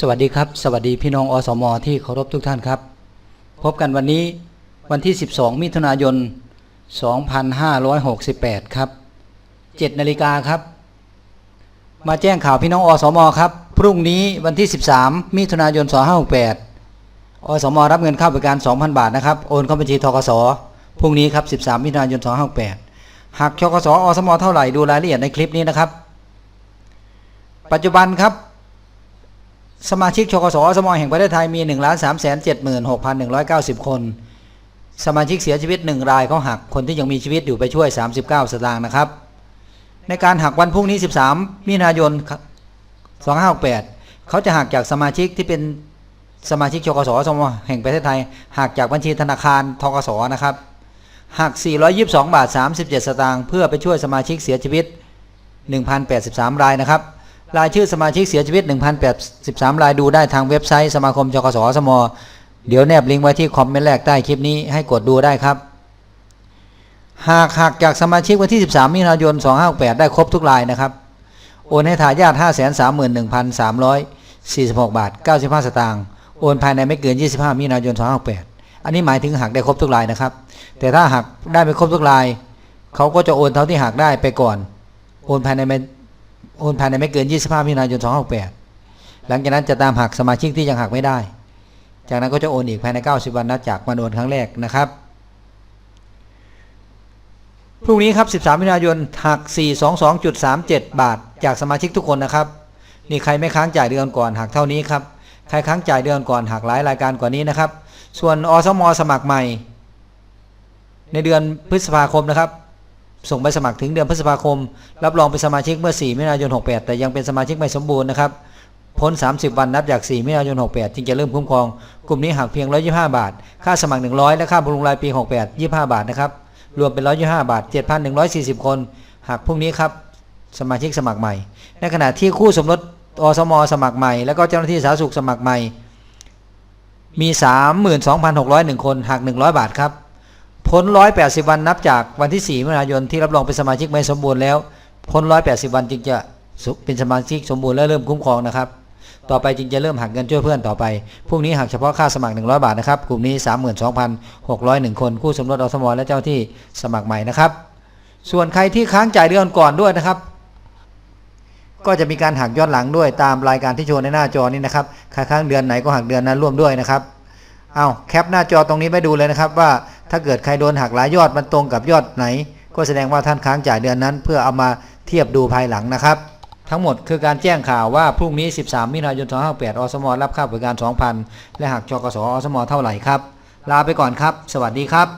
สวัสดีครับ สวัสดีพี่น้องอสม ที่เคารพทุกท่านครับ พบกันวันนี้วันที่ 12 มิถุนายน 2568 ครับ 7 นาฬิกาครับ มาแจ้งข่าวพี่น้องอสม ครับ พรุ่งนี้วันที่ 13 มิถุนายน 2568 อสม รับเงินเข้าบริการ 2,000 บาทนะครับ โอนเข้าบัญชีทกส พรุ่งนี้ครับ 13 มิถุนายน 2568 หากทกสอสม เท่าไหร่ดูรายละเอียดในคลิปนี้นะครับ ปัจจุบันครับ สมาชิกชกสสมอแห่งประเทศไทยมี1 3 7 6 1 9 0 คน สมาชิกเสียชีวิต 1 รายเขาหักคนที่ยังมีชีวิตอยู่ไปช่วย 39 สตางค์นะครับ ในการหักวันพรุ่งนี้ 13 มิถุนายน 2568 เขาจะหักจากสมาชิกที่เป็นสมาชิกชกสสมแห่งประเทศไทยหักจากบัญชีธนาคารทกสนะครับหัก 422 บาท 37 สตางค์เพื่อไปช่วยสมาชิกเสียชีวิต 1,083 รายนะครับ รายชื่อสมาชิกเสียชีวิต 1,083รายดูได้ทางเว็บไซต์สมาคมจกสสมเดี๋ยวแนบลิงก์ไว้ที่คอมเมนต์แรกใต้คลิปนี้ให้กดดูได้ครับ หากหักจากสมาชิกวันที่ 13มิถุนายน2568ได้ครบทุกรายนะครับ โอนให้ทายาท531,346 บาท 95 สตางค์โอนภายในไม่เกิน 25มิถุนายน2568อันนี้หมายถึงหักได้ครบทุกรายนะครับ แต่ถ้าหักได้ไม่ครบทุกรายเขาก็จะโอนเท่าที่หักได้ไปก่อน โอนภายในไม่ โอนภายในไม่เกิน 25มิถุนายน268 หลังจากนั้นจะตามหักสมาชิกที่ยังหักไม่ได้ จากนั้นก็จะโอนอีกภายใน 90 วันนับจากวันโอนครั้งแรกนะครับ พรุ่งนี้ครับ 13มิถุนายนหัก 422.37 บาท จากสมาชิกทุกคนนะครับ นี่ใครไม่ค้างจ่ายเดือนก่อนหักเท่านี้ครับ ใครค้างจ่ายเดือนก่อนหักหลายรายการกว่านี้นะครับ ส่วนอสมสมัครใหม่ ในเดือนพฤษภาคมนะครับ ส่งใบสมัครถึงเดือนพฤษภาคม รับรองเป็นสมาชิกเมื่อ 4 มิถุนายน 68 แต่ยังเป็นสมาชิกไม่สมบูรณ์นะครับ พ้น 30 วันนับจาก 4 มิถุนายน 68 จึงจะเริ่มคุ้มครอง กลุ่มนี้หักเพียง 125 บาท ค่าสมัคร 100 และค่าบำรุงรายปี 68 25 บาทนะครับ รวมเป็น 125 บาท 7,140 คนหักพรุ่งนี้ครับ สมาชิกสมัครใหม่ ในขณะที่คู่สมรสอสม สมัครใหม่ แล้วก็เจ้าหน้าที่สาธารณสุขสมัครใหม่ มี 32,601 คนหัก 100 บาทครับ พ้น180วันนับจากวันที่4มิถุนายนที่รับรองเป็นสมาชิกไม่สมบูรณ์แล้ว พ้น180วันจึงจะเป็นสมาชิกสมบูรณ์และเริ่มคุ้มครองนะครับ ต่อไปจึงจะเริ่มหักเงินช่วยเพื่อนต่อไปพรุ่งนี้หักเฉพาะค่าสมัคร 100 บาทนะครับ กลุ่มนี้ 32,601 คนคู่สมรสอสมและเจ้าที่สมัครใหม่นะครับ ส่วนใครที่ค้างจ่ายเดือนก่อนด้วยนะครับก็จะมีการหักย้อนหลังด้วยตามรายการที่โชว์ในหน้าจอนี้นะครับใครค้างเดือนไหนก็หักเดือนนั้นร่วมด้วยนะครับ เอาแคปหน้าจอตรงนี้ไปดูเลยนะครับว่า ถ้าเกิดใครโดนหักหลายยอดมันตรงกับยอดไหน ก็แสดงว่าท่านค้างจ่ายเดือนนั้น เพื่อเอามาเทียบดูภายหลังนะครับ ทั้งหมดคือการแจ้งข่าวว่าพรุ่งนี้ 13 มิถุนายน 258 อสมรับค่าบริการ 2,000 และหักจกสอสมเท่าไหร่ครับ ลาไปก่อนครับ สวัสดีครับ